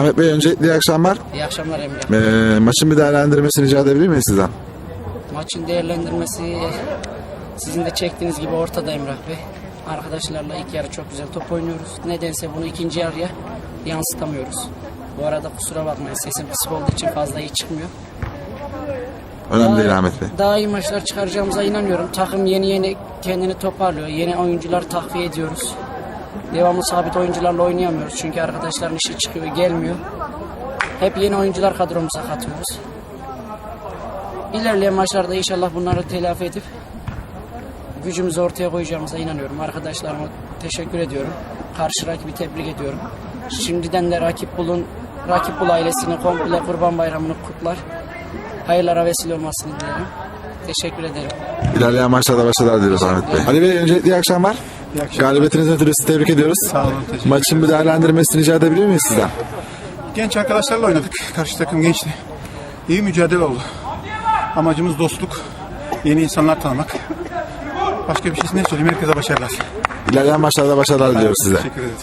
Ahmet Bey öncelikle iyi akşamlar. İyi akşamlar Emre. Ee, maçın bir değerlendirmesini rica edebilir miyiz sizden? Maçın değerlendirmesi sizin de çektiğiniz gibi ortada Emrah Bey. Arkadaşlarla ilk yarı çok güzel top oynuyoruz. Nedense bunu ikinci yarıya yansıtamıyoruz. Bu arada kusura bakmayın sesim kısık olduğu için fazla iyi çıkmıyor. Önemli değil Ahmet Bey. Daha iyi maçlar çıkaracağımıza inanıyorum. Takım yeni yeni kendini toparlıyor. Yeni oyuncular takviye ediyoruz. Devamlı sabit oyuncularla oynayamıyoruz. Çünkü arkadaşların işi çıkıyor, gelmiyor. Hep yeni oyuncular kadromuza katıyoruz. İlerleyen maçlarda inşallah bunları telafi edip gücümüzü ortaya koyacağımıza inanıyorum. Arkadaşlarıma teşekkür ediyorum. Karşı rakibi tebrik ediyorum. Şimdiden de rakip bulun, rakip bul ailesini komple kurban bayramını kutlar. Hayırlara vesile olmasını dilerim. Teşekkür ederim. İlerleyen maçlarda başarılar diliyoruz Ahmet Bey. Ali Bey öncelikle iyi akşamlar. Galibiyetinizden ötürü sizi tebrik ediyoruz. Sağ olun, Maçın bir değerlendirmesini rica edebilir miyiz sizden? Genç arkadaşlarla oynadık. Karşı takım gençti. İyi mücadele oldu. Amacımız dostluk, yeni insanlar tanımak. Başka bir şey ne söyleyeyim? Herkese başarılar. İlerleyen maçlarda başarılar diliyoruz size. Teşekkür ederim.